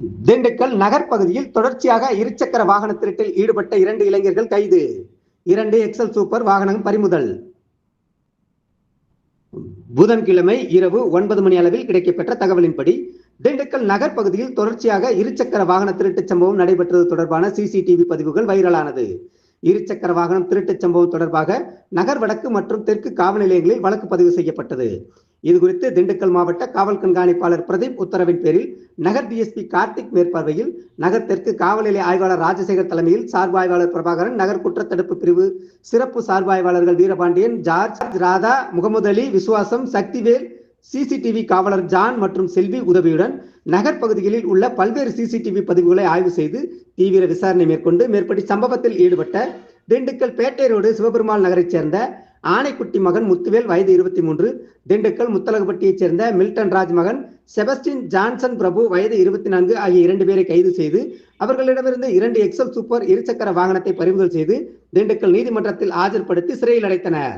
திண்டுக்கல் நகர் பகுதியில் தொடர்ச்சியாக இருசக்கர வாகன திருட்டில் ஈடுபட்ட இரண்டு இளைஞர்கள் கைது. இரண்டு எக்ஸல் சூப்பர் வாகனம் பறிமுதல். புதன்கிழமை இரவு ஒன்பது மணி அளவில் கிடைக்கப்பெற்ற தகவலின்படி திண்டுக்கல் நகர் பகுதியில் தொடர்ச்சியாக இருசக்கர வாகன திருட்டுச் சம்பவம் நடைபெற்றது தொடர்பான சிசிடிவி பதிவுகள் வைரலானது. இருசக்கர வாகனம் திருட்டுச் சம்பவம் தொடர்பாக நகர் வடக்கு மற்றும் தெற்கு காவல் நிலையங்களில் வழக்கு பதிவு செய்யப்பட்டது. இது குறித்து திண்டுக்கல் மாவட்ட காவல் கண்காணிப்பாளர் பிரதீப் உத்தரவின் பேரில் நகர் டிஎஸ்பி கார்த்திக் மேற்பார்வையில் நகர் தெற்கு காவல் நிலைய ஆய்வாளர் ராஜசேகர் தலைமையில் சார்பு ஆய்வாளர் பிரபாகரன் நகர் குற்றத்தடுப்பு பிரிவு சிறப்பு சார்பு ஆய்வாளர்கள் வீரபாண்டியன் ஜார்ஜ் ராதா முகமது அலி விசுவாசம் சக்திவேல் சிசிடிவி காவலர் ஜான் மற்றும் செல்வி உதவியுடன் நகர் பகுதிகளில் உள்ள பல்வேறு சிசிடிவி பதிவுகளை ஆய்வு செய்து தீவிர விசாரணை மேற்கொண்டு மேற்படி சம்பவத்தில் ஈடுபட்ட திண்டுக்கல் பேட்டை ரோடு சிவபெருமாள் நகரைச் சேர்ந்த ஆனைக்குட்டி மகன் முத்துவேல் வயது இருபத்தி மூன்று திண்டுக்கல் முத்தலகப்பட்டியைச் சேர்ந்த மில்டன் ராஜ் மகன் செபஸ்டின் ஜான்சன் பிரபு வயது இருபத்தி நான்கு ஆகிய இரண்டு பேரை கைது செய்து அவர்களிடமிருந்து இரண்டு எக்ஸல் சூப்பர் இருசக்கர வாகனத்தை பறிமுதல் செய்து திண்டுக்கல் நீதிமன்றத்தில் ஆஜர்படுத்தி சிறையில் அடைத்தனர்.